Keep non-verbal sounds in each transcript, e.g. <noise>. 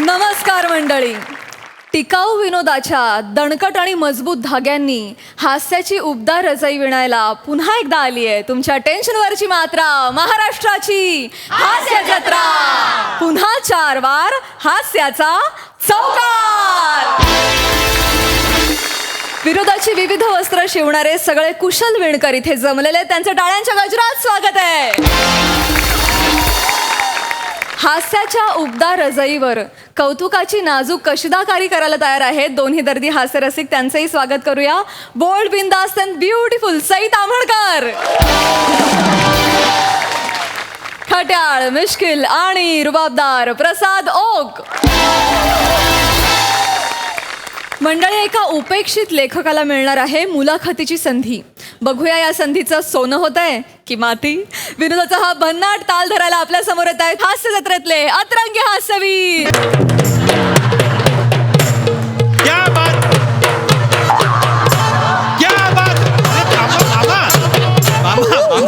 नमस्कार मंडळी. टिकाऊ विनोदाच्या दणकट आणि मजबूत धाग्यांनी हास्याची उबदार रजाई विणायला पुन्हा एकदा आली आहे. तुमच्या टेन्शनवरची मात्रा महाराष्ट्राची हास्य जत्रा पुन्हा चार वार हास्याचा चौकार. विरोधाची विविध वस्त्र शिवणारे सगळे कुशल विणकर इथे जमलेले त्यांचं टाळ्यांच्या गजरात स्वागत आहे. हास्याच्या उबदार रजईवर. कौतुकाची नाजूक कशिदाकारी करायला तयार आहेत दोन्ही दर्दी हास्यरसिक त्यांचंही स्वागत करूया. बोल्ड बिंदास अँड ब्युटिफुल सई ताम्हणकर खट्याळ मिश्किल आणि रुबाबदार प्रसाद ओक. मंडळी एका उपेक्षित लेखकाला मिळणार आहे मुलाखतीची संधी. बघूया या संधीचं सोनं होत आहे की माती? विनोदाचा हा भन्नाट ताल धरायला आपल्यासमोर येत आहेत हास्य जत्रेतले अतरंगी हास्यवीर क्या बात क्या बात अरे थांबा, मामा मामा मामा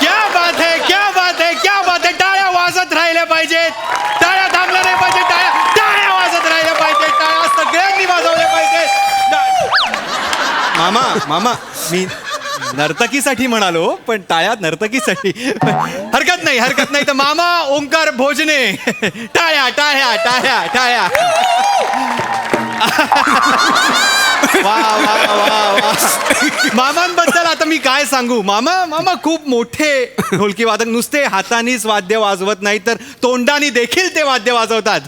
क्या बात है क्या बात है क्या बात है टाळ्या वाजत राहिल्या पाहिजेत टाळ्या थांबल्या नाही पाहिजे टाळ्या टाळ्या वाजत राहिल्या पाहिजेत टाळ्या सगळ्यांनी वाजवल्या पाहिजेत टा- मामा मी नर्तकीसाठी म्हणालो पण टाळ्या नर्तकीसाठी. हरकत नाही हरकत नाही. तर मामा ओंकार भोजने. टाळ्या टाळ्या टाळ्या टाळ्या. वा वा वा मामांबद्दल आता मी काय सांगू? मामा मामा खूप मोठे ढोलकी वादक नुसते हातानीच वाद्य वाजवत नाही तर तोंडानी देखील ते वाद्य वाजवतात.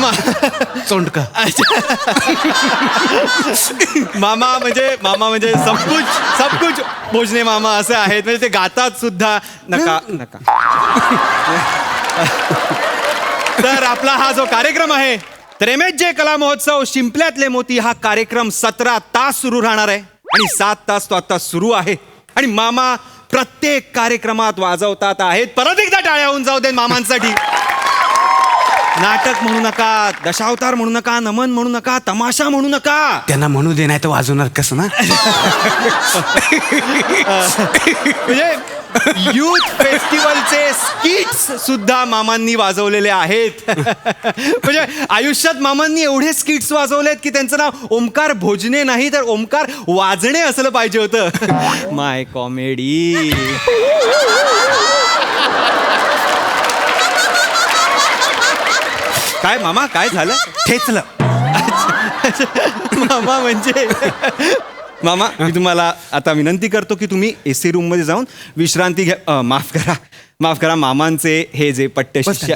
मामा. मामा चोंडका <laughs> मामा म्हणजे मामा म्हणजे सबकुच सबकुच भोजने मामा असे आहेत. म्हणजे ते गातात सुद्धा नका नका. तर आपला हा जो कार्यक्रम आहे तर एम एच जे कला महोत्सव शिंपल्यातले मोती हा कार्यक्रम सतरा तास सुरू राहणार आहे. आणि सात तास तो आता सुरू आहे. आणि मामा प्रत्येक कार्यक्रमात वाजवतात आहेत. परत एकदा टाळ्या होऊन जाऊ दे मामांसाठी. नाटक म्हणू नका दशावतार म्हणू नका नमन म्हणू नका तमाशा म्हणू नका. त्यांना म्हणू दे नाही तर वाजवणार कसं ना? म्हणजे युथ फेस्टिवलचे स्किट्स सुद्धा मामांनी वाजवलेले आहेत. म्हणजे आयुष्यात मामांनी एवढे स्किट्स वाजवलेत की त्यांचं नाव ओमकार भोजने नाही तर ओमकार वाजणे असलं पाहिजे होतं. माय कॉमेडी काय मामा काय झालं? ठेचलं मामा म्हणजे? मामा मी तुम्हाला आता विनंती करतो की तुम्ही ए सी रूममध्ये जाऊन विश्रांती घ्या. अ, माफ करा. माफ करा मामांचे हे जे पट्टे शिष्य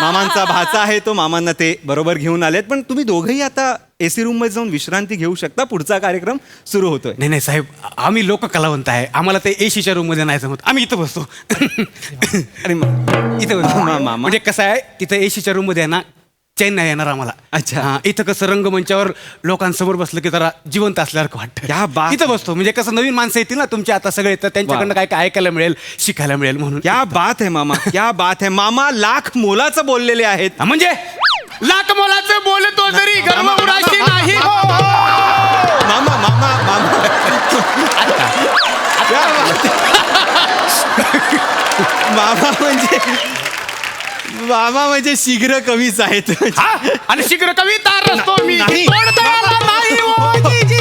मामांचा भाचा आहे तो मामांना ते बरोबर घेऊन आलेत. पण तुम्ही दोघंही आता एसी रूममध्ये जाऊन विश्रांती घेऊ शकता. पुढचा कार्यक्रम सुरू होतोय. नाही नाही साहेब आम्ही लोक कलावंत आहे. आम्हाला ते एसीच्या रूममध्ये नाही जमत. आम्ही इथं बसतो. <laughs> अरे इथं बसतो मा-. म्हणजे कसं आहे तिथं एसीच्या रूममध्ये आहे ना चैन नाही येणार आम्हाला. अच्छा. हा, इथं कसं रंगमंचावर लोकांसमोर बसलं की जरा जिवंत असल्यासारखं क्या वाटतं बात इथं बसतो. म्हणजे कसं नवीन माणसं येतील ना तुमच्या आता सगळे तर त्यांच्याकडनं. काय काय ऐकायला मिळेल शिकायला मिळेल म्हणून. क्या बात है मामा. क्या बात है मामा लाख मोलाचं बोललेले आहेत. हा, म्हणजे? लाख मोलाचं बोलतो जरी गर्व मामा, उराशी नाही मामा, हो. मामा मामा बात है. मामा म्हणजे मामा म्हणजे शीघ्र कवीच आहेत हा? आणि शीघ्र कविता रचतो मी नाही. तोडता आला नाही हो, जी, जी,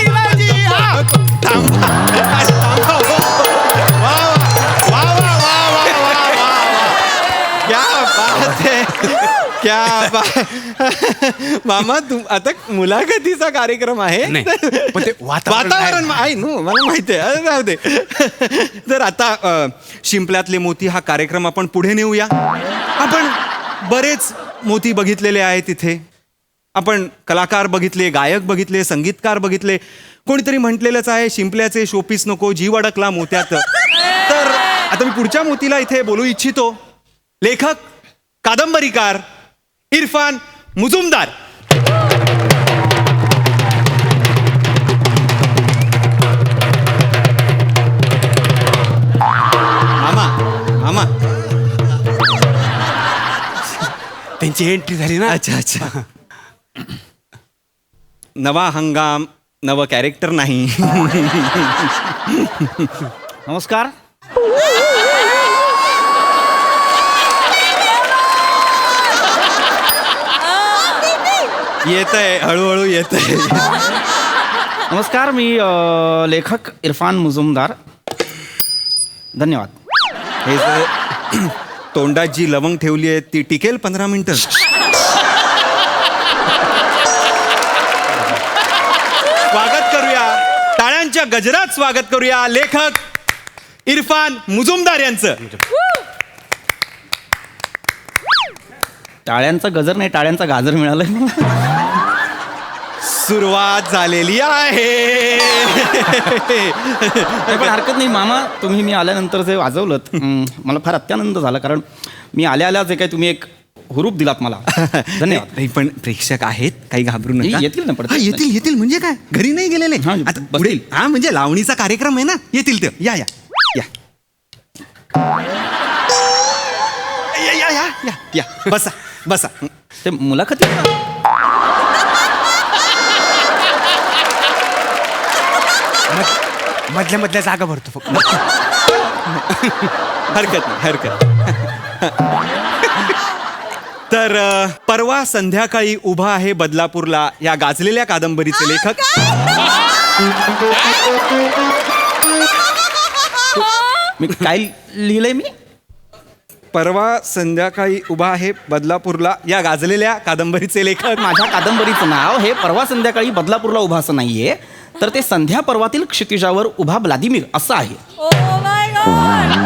क्या <laughs> मामा तुम आता मुलाखतीचा कार्यक्रम आहे? नाही, पण ते वातावरण वातावरण आहे. आहे नो मला माहिती आहे. अरे राहू दे. <laughs> तर आता अ, शिंपल्यातले मोती हा कार्यक्रम आपण पुढे नेऊया. आपण बरेच मोती बघितलेले आहेत तिथे आपण कलाकार बघितले गायक बघितले संगीतकार बघितले. कोणीतरी म्हटलेलंच आहे शिंपल्याचे शोपीस नको जीव अडकला मोत्यात. तर आता मी पुढच्या मोतीला इथे बोलू इच्छितो. लेखक कादंबरीकार इरफान मुजुमदार. मामा मामा. त्यांची एंट्री झाली ना? अच्छा अच्छा. नवा हंगाम नवं कॅरेक्टर नाही. नमस्कार. येत आहे हळूहळू येत आहे नमस्कार मी अ, लेखक इरफान मुजुमदार. धन्यवाद. हे जे तोंडात जी लवंग ठेवली आहे ती टिकेल पंधरा मिनिटं? स्वागत करूया. टाळ्यांच्या गजरात स्वागत करूया लेखक इरफान मुजुमदार यांचं. टाळ्यांचा गजर नाही टाळ्यांचा गाजर मिळालाय सुरुवात झालेली आहे. पण हरकत नाही मामा तुम्ही मी आल्यानंतर जे वाजवलं <laughs> मला फार अत्यानंद झाला कारण मी आल्या आल्या जे काही तुम्ही एक हुरूप दिलात मला. <laughs> धन्यवाद. नाही पण प्रेक्षक आहेत काही घाबरू नका. येतील ना पडत येतील येतील म्हणजे काय? घरी नाही गेलेले. पुढील हा म्हणजे लावणीचा कार्यक्रम आहे ना येतील ते. या या या या या बसा. बसा. ते मुलाखती मध- मधल्या मधल्या जागा भरतो फक्त. हरकत नाही हरकत तर अ, परवा संध्याकाळी उभा आहे बदलापूरला या गाजलेल्या कादंबरीचे लेखक. मी काय लिहिलंय मी? परवा संध्याकाळी उभा आहे बदलापूरला. या गाजलेल्या कादंबरीचे लेखक. <laughs> माझ्या कादंबरीचं नाव हे परवा संध्याकाळी बदलापूरला उभा असं नाहीये. तर ते संध्या पर्वातील क्षितिजावर उभा व्लादिमीर असं आहे. ओ माय गॉड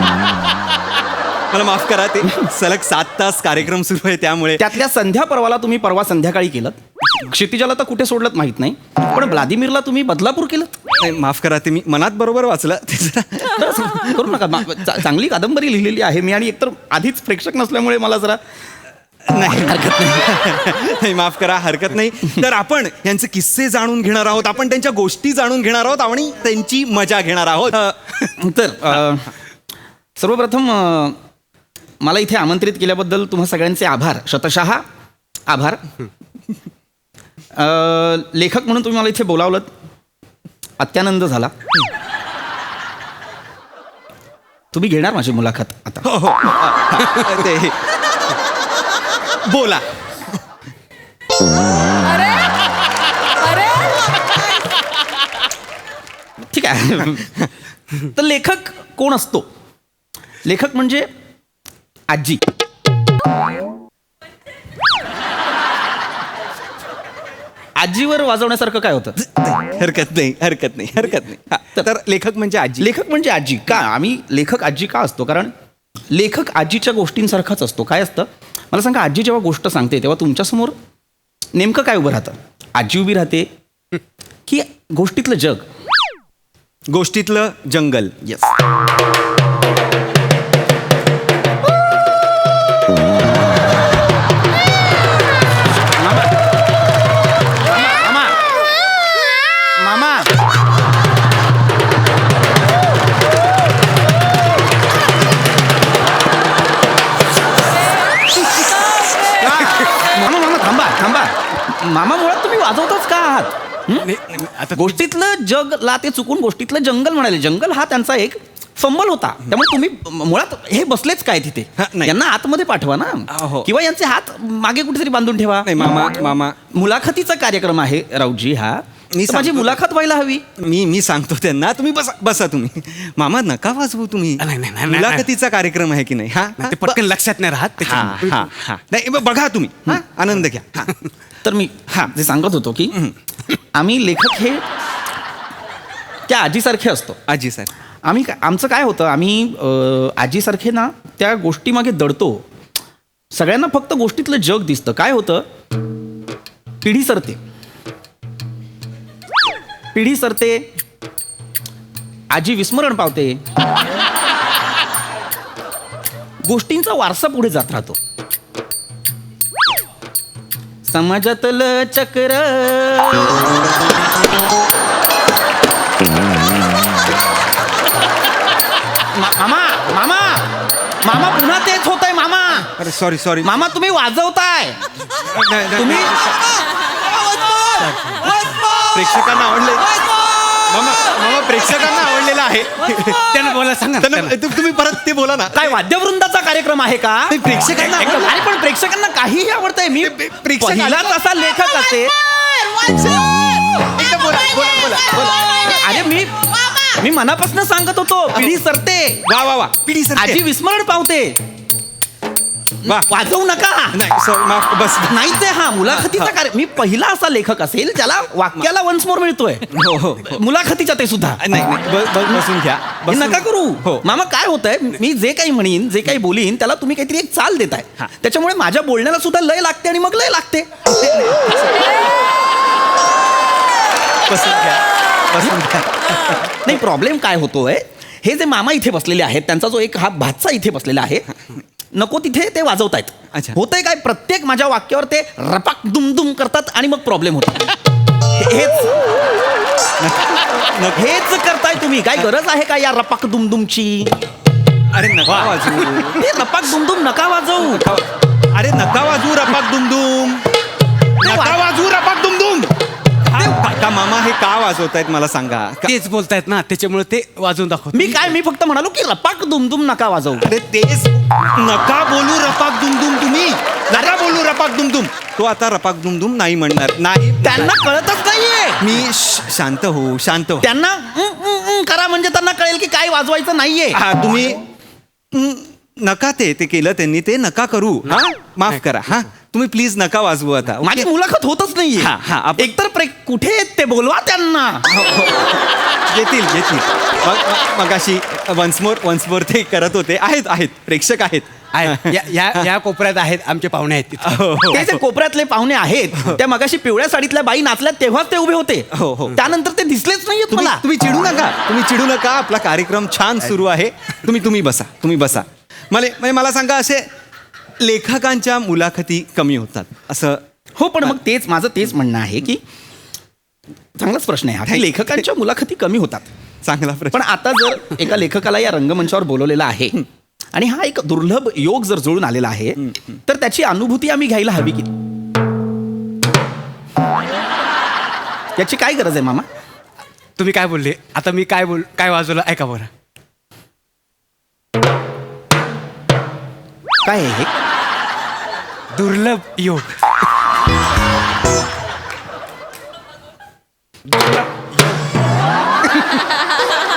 मला माफ करा ते <laughs> सलग सात तास कार्यक्रम सुरू आहे त्यामुळे. त्यातल्या संध्या पर्वाला तुम्ही परवा संध्याकाळी केलं. क्षितिजाला तर कुठे सोडलं माहीत नाही. पण व्लादिमीरला तुम्ही बदलापूर केलं नाही, माफ करा ते मी मनात बरोबर वाचलं. ते जरा- तर असं करू नका. मा- चा- चांगली कादंबरी लिहिलेली आहे. मी आणि एकतर आधीच प्रेक्षक नसल्यामुळे मला जरा नाही हरकत नाही. नाही माफ करा हरकत नाही. तर आपण यांचे किस्से जाणून घेणार आहोत. आपण त्यांच्या गोष्टी जाणून घेणार आहोत आणि त्यांची मजा घेणार आहोत. अ, तर अ, सर्वप्रथम अ, मला इथे आमंत्रित केल्याबद्दल तुम्हा सगळ्यांचे आभार. शतशः आभार. लेखक म्हणून तुम्ही मला इथे बोलावलं अत्यानंद झाला. तुम्ही घेणार माझी मुलाखत आता? हो हो. ते. बोला. अरे अरे. ठीक आहे. तर लेखक कोण असतो? लेखक म्हणजे आजी. आजीवर वाजवण्यासारखं काय होतं? हरकत नाही हरकत नाही हरकत नाही. हा, तर लेखक म्हणजे आजी. लेखक म्हणजे आजी. का? आम्ही लेखक आजी का असतो? कारण लेखक आजीच्या गोष्टींसारखाच असतो. काय असतं? मला सांगा आजी जेव्हा गोष्ट सांगते तेव्हा तुमच्यासमोर नेमकं काय उभं राहतं? आजी उभी राहते की गोष्टीतलं जग? गोष्टीतलं जंगल. येस गोष्टीतलं जगला ते चुकून गोष्टीतलं जंगल म्हणाले. जंगल हा त्यांचा एक फंबल होता. त्यामुळे तुम्ही मुळात हे बसलेच काय तिथे? नाही. यांना आतमध्ये पाठवा ना. हो. किंवा यांचे हात मागे कुठेतरी बांधून ठेवा. नाही मामा मामा. मुलाखतीचा कार्यक्रम आहे राऊजी हा. मी तर माझी सांगतो- मुलाखत व्हायला हवी. मी मी सांगतो त्यांना तुम्ही बसा बसा तुम्ही. मामा नका वाजवू तुम्ही. नाही, नाही, नाही, नाही. मुलाखतीचा कार्यक्रम आहे की नाही? हा? नाही, ते पटकन लक्षात नाही राहत हा त्याच्यामुळे. हा हा. नाही ब- बघा तुम्ही. हा आनंद घ्या. हा. तर मी हा. जे सांगत होतो की आम्ही लेखक हे त्या आजीसारखे असतो. आजी सर आम्ही काय आमचं काय होतं आम्ही अं, आजीसारखे ना त्या गोष्टीमागे दडतो. सगळ्यांना फक्त गोष्टीतलं जग दिसतं. काय होतं? पिढी सरते. पिढी सरते आजी विस्मरण पावते गोष्टींचा वारसा पुढे जात राहतो समाजातलं चक्र मामा मामा मामा पुन्हा तेच होत आहे मामा अरे सॉरी सॉरी मामा तुम्ही वाजवताय तुम्ही प्रेक्षकांना आवडले. मामा मामा प्रेक्षकांना आवडलेला आहे. त्यांना बोला सांगा ना त्यांना त्यांना. तु- तुम्ही परत ते बोला ना. काय वाद्यवृंदाचा कार्यक्रम आहे का? प्रेक्षकांना आवडलं. अरे पण प्रेक्षकांना काहीही आवडतंय. मी पहिलाच असा लेखक असे एकदा बोला बोला बोला बोला. अरे मी मी मनापासून सांगत होतो पिढी सरते. वा वा वा. पिढी सर आजी विस्मरण पावते. वा. वाजवू नका. नाही सॉरी माफ बस नाहीच आहे हा मुलाखतीचा कार्य मी पहिला असा लेखक असेल ज्याला वाक्याला वन्स मोर मिळतोय. हो हो. हो. मुलाखतीच्या ते सुद्धा. नाही नाही ब- ब- बसून घ्या. हे बसून- नका करू. हो. मामा काय होतंय? मी जे काही म्हणीन जे काही बोलीन त्याला तुम्ही काहीतरी एक चाल देताय. हा. त्याच्यामुळे माझ्या बोलण्याला सुद्धा लय लागते आणि मग लय लागते. बसून घ्या. बसून घ्या. नाही प्रॉब्लेम काय होतोय? हे जे मामा इथे बसलेले आहेत त्यांचा जो एक हा भातचा इथे बसलेला आहे नको तिथे ते वाजवतायत. अच्छा. होतंय काय? प्रत्येक माझ्या वाक्यावर ते रपाक दुमदुम करतात आणि मग प्रॉब्लेम होतो हेच. हेच करताय तुम्ही. काय गरज आहे का या रपाक दुमदुमची? अरे नका वाजू ते रपाक दुमदुम नका वाजवू. अरे नका वाजू रपाक दुमदुम. नका वाजू रपाक मामा हे का वाजवतायत मला सांगा? का- तेच बोलतायत ना त्याच्यामुळे ते वाजवून दाखवत. मी काय मी फक्त म्हणालो की रपाक दुमदुम नका वाजवू. अरे तेच. नका बोलू रपाक दुमदुम तुम्ही. नका बोलू रपाक दुमदुम. तो आता रपाक दुमदुम नाही म्हणणार. नाही त्यांना कळतच नाहीये. मी श- शांत हो शांत हो. त्यांना उं, उं, उं करा म्हणजे त्यांना कळेल की काय वाजवायचं नाहीये. हा तुम्ही हं, नका ते ते केलं त्यांनी ते नका करू. हा? माफ करा हा. तुम्ही प्लीज नका वाजवू आता? माझी मुलाखत होतच हा, हा, आपण- एकतर प्रे कुठे आहेत ते बोलवा त्यांना. येतील येतील. मग- मग- मगाशी वन्स मोर वन्स मोर ते करत होते. आहेत आहेत. प्रेक्षक आहेत. आहेत. या- या या कोपऱ्यात आहेत आमचे पाहुणे आहेत तिथे. हो, हो. ते जे कोपऱ्यातले पाहुणे आहेत त्या मगाशी पिवळ्या साडीतल्या बाई नाचल्या तेव्हाच ते उभे होते. हो, हो. त्यानंतर ते दिसलेच नाहीयेत तुम्ही मला. तुम्ही चिडू नका. तुम्ही चिडू नका. आपला कार्यक्रम छान सुरू आहे. तुम्ही तुम्ही बसा. तुम्ही बसा. मला म्हणजे मला सांगा असे लेखकांच्या मुलाखती कमी होतात. असं हो पण मग तेच माझं तेच म्हणणं आहे की चांगलाच प्रश्न आहे हा. लेखकांच्या मुलाखती कमी होतात. चांगला प्रश्न. पण आता जर एका लेखकाला या रंगमंचावर बोलवलेला आहे आणि हा एक दुर्लभ योग जर जुळून आलेला आहे तर त्याची अनुभूती आम्ही घ्यायला हवी की याची काय गरज आहे मामा? तुम्ही काय बोलले? आता मी काय बोल काय वाजवलं? ऐका बरं. काय आहे हे? दुर्लभ योग.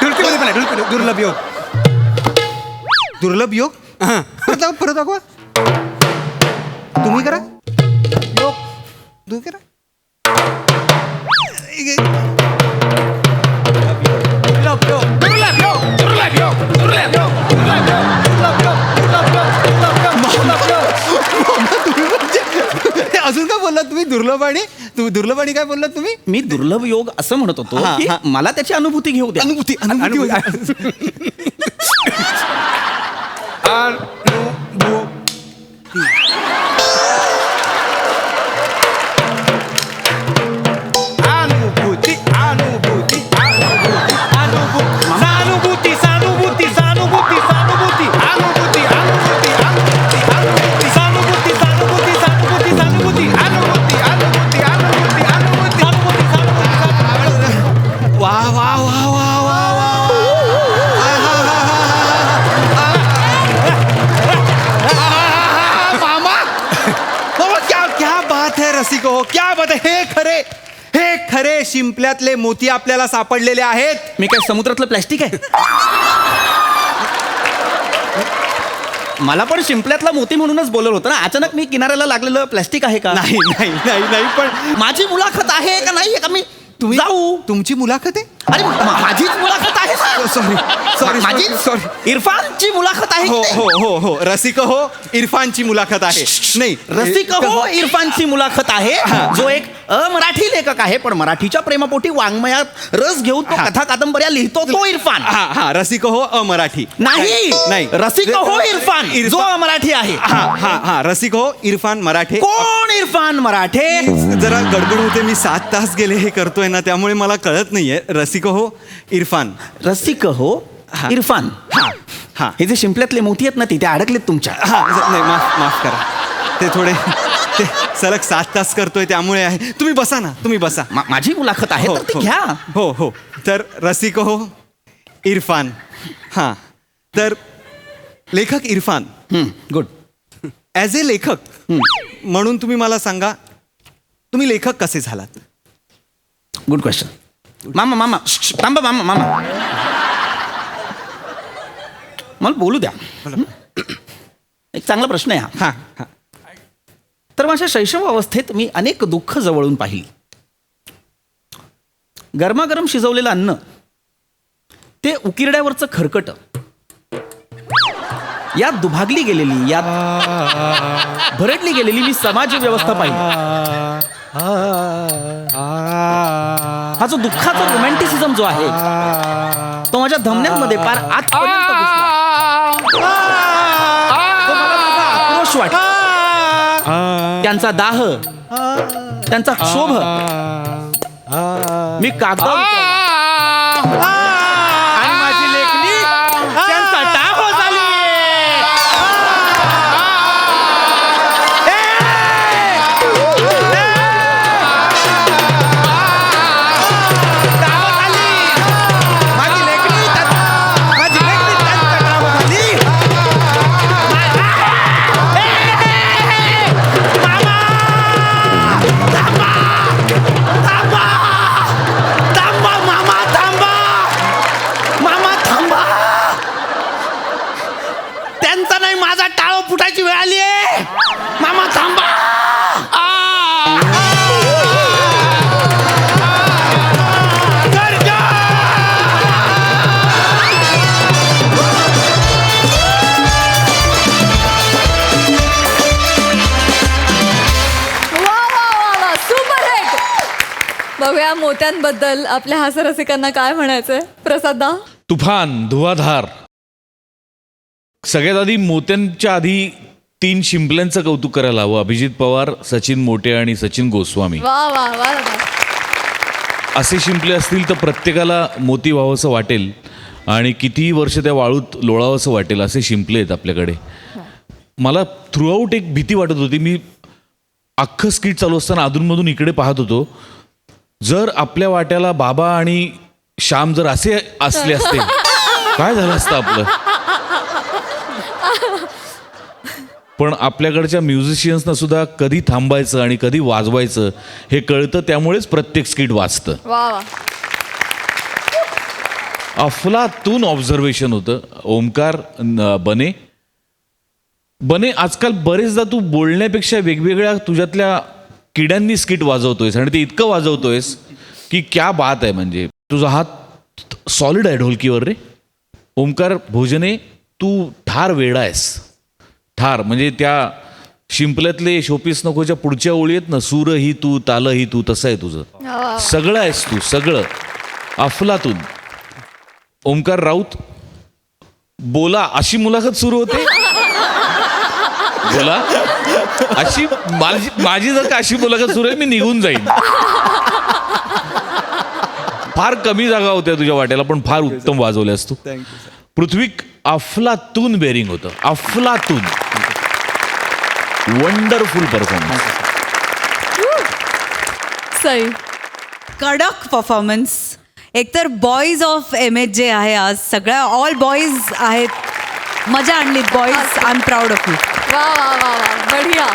ढुलकीमध्ये पण आहे, ढुलकी- दुर्लभ योग. दुर्लभ योग? हां. परत दाखवा परत दाखवा. तुम्ही करा. योग. तुम्ही करा. दुर्लभ आणि तू दुर्लभ आणि काय बोललात तुम्ही? मी दुर्लभ योग असं म्हणत होतो हा, की हा. मला त्याची अनुभूती घेऊ द्या. अनुभूती अनुभूती अनुभूती. <laughs> शिंपल्यातले मोती आपल्याला सापडलेले आहेत. मी काय समुद्रातलं प्लॅस्टिक आहे? मला पण शिंपल्यातला मोती म्हणूनच बोलवलं होतं ना. अचानक मी किनाऱ्याला लागलेलं प्लॅस्टिक आहे का? नाही नाही नाही नाही पण माझी मुलाखत आहे का नाही का मी? तुम्ही जाऊ. तुमची मुलाखत आहे? अरे मा- माझीच मुलाखत आहे सॉरी. सॉरी माझी सॉरी इरफानची मुलाखत आहे? हो की हो नाही? हो हो. रसिक हो इरफानची मुलाखत आहे. नाही रसिक हो इरफानची मुलाखत आहे जो एक अमराठी लेखक आहे पण मराठीच्या प्रेमापोटी वाङ्मयात रस घेऊन तो. कथा कादंबऱ्या लिहितो तो इरफान. हा हा. रसिक हो अमराठी नाही. नाही रसिक हो इरफान. जो इरफान. अमराठी आहे. हा हा हा. रसिक हो इरफान मराठे. कोण इरफान मराठे? जरा गडबड होते मी सात तास गेले हे करतोय ना त्यामुळे मला कळत नाहीये. रसिक हो इरफान. रसिक हो. हा. इरफान. हा. हा. जे शिंपल्यातले मोती आहेत ना ते ते अडकलेत तुमच्या. हा ज- नाही माफ माफ करा. ते थोडे ते सलग सात तास करतोय त्यामुळे आहे. तुम्ही बसा ना तुम्ही बसा. मा- माझी मुलाखत आहे हो, तर ती हो. घ्या. हो हो. तर रसिक हो इरफान. हां. तर लेखक इरफान. गुड ॲज ए लेखक म्हणून तुम्ही मला सांगा तुम्ही लेखक कसे झालात? गुड क्वेश्चन मामा मामा थांबा मामा मामा मला बोलू द्या एक चांगला प्रश्न आहे हा हां हां तर माझ्या शैशव अवस्थेत मी अनेक दुःख जवळून पाहिली गरमागरम शिजवलेलं अन्न ते उकिरड्यावरचं खरकट यात दुभागली गेलेली यात भरडली गेलेली मी समाज व्यवस्था पाहिली हा जो दुःखाचा रोमॅन्टिसिझम जो आहे तो माझ्या धमन्यांमध्ये पार आजपर्यंत घुसला. तो मला माझा आक्रोश वाटतो त्यांचा दाह त्यांचा क्षोभ. मी कागदावर. बघूया मोत्यांबद्दल आपल्या हास्यरसिकांना काय म्हणायचंय? प्रसादा तुफान धुवाधार. सगळ्यात आधी मोत्यांच्या आधी तीन शिंपल्यांचं कौतुक करायला हवं. अभिजित पवार सचिन मोटे आणि सचिन गोस्वामी. वा वा वा. असे शिंपले असतील तर प्रत्येकाला मोती व्हावंसं वाटेल आणि कितीही वर्ष त्या वाळूत लोळावंसं वाटेल असे शिंपले आहेत आपल्याकडे. मला थ्रूआऊट एक भीती वाटत होती. मी अख्खं स्किट चालू असताना अधूनमधून इकडे पाहत होतो. जर आपल्या वाट्याला बाबा आणि श्याम जर असे असले असते काय झालं असतं आपलं? पण आपल्याकडच्या म्युझिशियन्सना सुद्धा कधी थांबायचं आणि कधी वाजवायचं हे कळतं त्यामुळेच प्रत्येक स्किट वाचतं. वा वा. अफलातून ऑब्झर्वेशन होतं. ओमकार न- बने. बने आजकाल बरेचदा तू बोलण्यापेक्षा वेगवेगळ्या तुझ्यातल्या किड्यांनी स्किट वाजवतोयस आणि ते इतकं वाजवतोयस की क्या बात आहे म्हणजे. तुझा हात सॉलिड आहे ढोलकीवर रे. ओमकार भोजने तू ठार वेडा आहेस. ठार म्हणजे त्या शिंपल्यातले शोपीस नकोच्या पुढच्या ओळी आहेत ना सूर ही तू ताल ही तू तसं आहे तुझं. सगळं आहेस तू सगळं. अफलातून. ओमकार राऊत बोला अशी मुलाखत सुरू होते? बोला. अशी माझी माझी जर का अशी मुलाखत सुरू आहे मी निघून जाईन. फार कमी जागा होत्या तुझ्या वाट्याला पण फार उत्तम वाजवल्यास तू. पृथ्वी अफलातून बेरिंग होतं. अफलातून. वंडरफुल परफॉर्मन्स सई कडक परफॉर्मन्स एकतर boys of M H J आहे आज. सगळ्या ऑल बॉईज आहेत मजा आणलीत boys I am proud of you वा वा वा वा. बढिया.